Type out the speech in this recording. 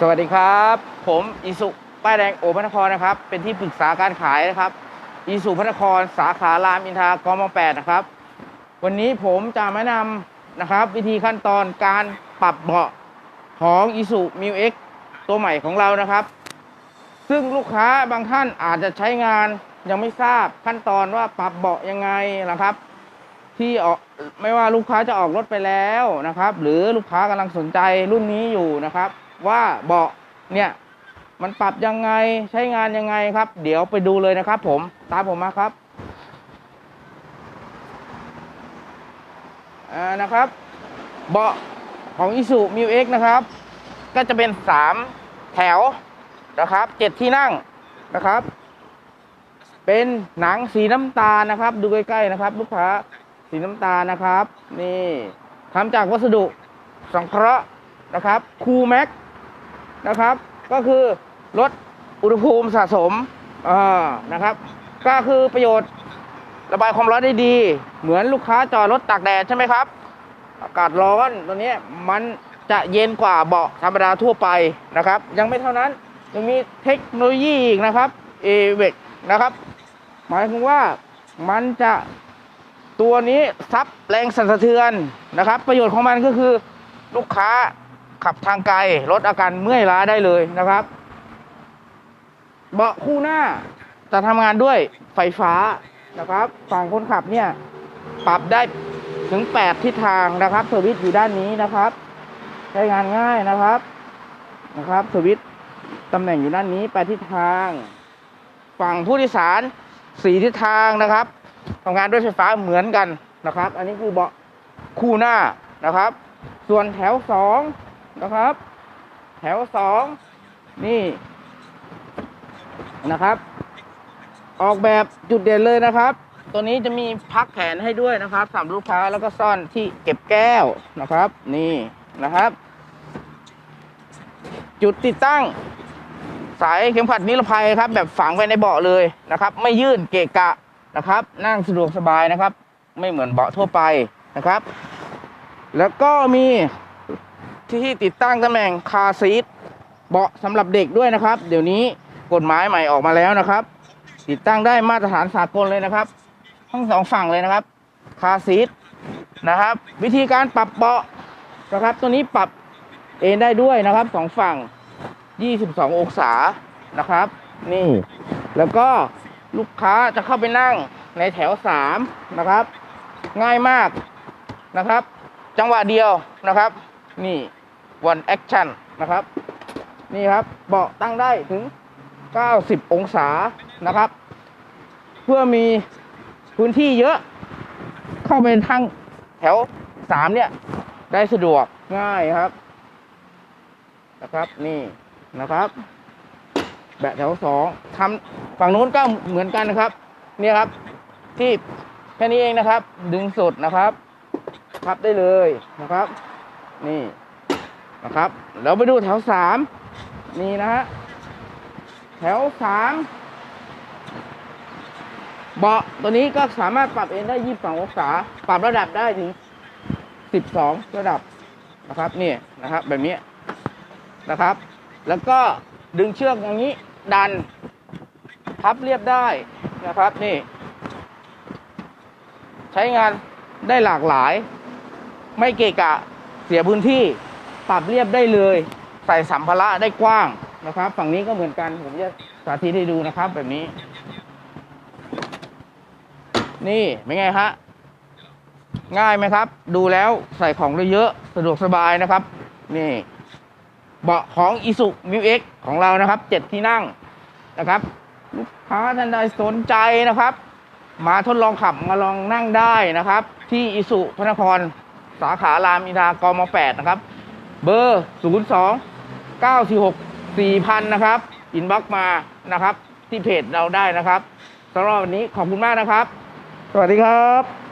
สวัสดีครับ ผมอิสุป้ายแดงโอพระนครนะครับ เป็นที่ปรึกษาการขายนะครับอิสุพระนครสาขารามอินทรากมแปดนะครับ วันนี้ผมจะมาแนะนำนะครับ วิธีขั้นตอนการปรับเบาะของอิสุมิวเอ็กตัวใหม่ของเรานะครับ ซึ่งลูกค้าบางท่านอาจจะใช้งานยังไม่ทราบขั้นตอนว่าปรับเบาะยังไงนะครับ ที่ออกไม่ว่าลูกค้าจะออกรถไปแล้วนะครับ หรือลูกค้ากำลังสนใจรุ่นนี้อยู่นะครับ ว่าเบาะเนี่ยมันปรับยังไงใช้งานยังไงครับ เดี๋ยวไปดูเลยนะครับ ผมตามผมมาครับอ่านะครับ เบาะของ i s u m u x นะครับ ก็จะเป็น3แถวนะครับเจ็ดที่นั่งนะครับ เป็นหนังสีน้ำตาลนะครับ ดูใกล้ๆนะครับ ลูกค้าสีน้ำตาลนะครับ นี่ทำจากวัสดุสังเคราะห์นะครับคูแม็ก นะครับ ก็คือลดอุณหภูมิสะสมอ่านะครับ ก็คือประโยชน์ระบายความร้อนได้ดี เหมือนลูกค้าจอดรถตากแดดใช่ไหมครับ อากาศร้อนตัวนี้มันจะเย็นกว่าเบาะธรรมดาทั่วไปนะครับ ยังไม่เท่านั้นยังมีเทคโนโลยีอีกนะครับเอเวกนะครับ หมายถึงว่ามันจะตัวนี้ซับแรงสั่นสะเทือนนะครับ ประโยชน์ของมันก็คือลูกค้า ขับทางไกลลดอาการเมื่อยล้าได้เลยนะครับ เบาะคู่หน้าจะทำงานด้วยไฟฟ้านะครับฝั่งคนขับเนี่ยปรับได้ถึง 8 ทิศทางนะครับสวิตช์อยู่ด้านนี้นะครับใช้งานง่ายนะครับนะครับสวิตช์ตำแหน่งอยู่ด้านนี้ไปทิศทาง ฝั่งผู้โดยสารสี่ทิศทางนะครับทำงานด้วยไฟฟ้าเหมือนกันนะครับ อันนี้คือเบาะคู่หน้านะครับ ส่วนแถวสอง นะครับ แถวสองนี่นะครับ ออกแบบจุดเด่นเลยนะครับ ตัวนี้จะมีพักแขนให้ด้วยนะครับสำหรับลูกค้าแล้วก็ซ่อนที่เก็บแก้วนะครับ นี่นะครับ จุดติดตั้ง สายเข็มขัดนิรภัยครับ แบบฝังไว้ในเบาะเลยนะครับ ไม่ยื่นเกะกะนะครับ นั่งสะดวกสบายนะครับ ไม่เหมือนเบาะทั่วไปนะครับ แล้วก็มี ที่ติดตั้งตำแหน่งคาซีทเบาะสำหรับเด็กด้วยนะครับ เดี๋ยวนี้กฎหมายใหม่ออกมาแล้วนะครับ ติดตั้งได้มาตรฐานสากลเลยนะครับทั้งสองฝั่งเลยนะครับ คาซีทนะครับ วิธีการปรับเบาะนะครับ ตัวนี้ปรับเอนได้ด้วยนะครับสองฝั่ง 22 องศานะครับ นี่ แล้วก็ลูกค้าจะเข้าไปนั่งในแถว 3 นะครับ ง่ายมากนะครับ จังหวะเดียวนะครับ นี่ one action นะครับ นี่ครับเบาะตั้งได้ถึง 90 องศานะครับ เพื่อมีพื้นที่เยอะเข้าไปทางแถว 3 เนี่ย ได้สะดวกง่ายครับ นะครับนี่นะครับแบบแถวสองทำฝั่งนู้นก็เหมือนกันนะครับ เนี่ยครับ ที่แค่นี้เองนะครับ ดึงสุดนะครับพับได้เลยนะครับ นี่ นะครับ เราไปดูแถวสามนี่นะฮะแถวสามเบาะตัวนี้ก็สามารถปรับเองได้ยี่สิบสององศา ปรับระดับได้ถึงสิบสองระดับนะครับนี่นะครับแบบนี้นะครับ แล้วก็ดึงเชือกอย่างนี้ดันพับเรียบได้นะครับนี่ ใช้งานได้หลากหลาย ไม่เกะกะเสียพื้นที่ ปรับเรียบได้เลย ใส่สัมภาระได้กว้างนะครับ ฝั่งนี้ก็เหมือนกันผมจะสาธิตให้ดูนะครับ แบบนี้ นี่เป็นไงฮะง่ายไหมครับ ดูแล้วใส่ของได้เยอะสะดวกสบายนะครับ นี่ เบาะของ i s u m u x ของเรานะครับเจ็ดที่นั่งนะครับ ลูกค้าท่านใดสนใจนะครับ มาทดลองขับมาลองนั่งได้นะครับ ที่ i s u พระนครสาขารามอินทรากม8นะครับ เบอร์ 02 946 4000 นะครับอินบ็อกมานะครับ ที่เพจเราได้นะครับสำหรับวันนี้ขอบคุณมากนะครับ สวัสดีครับ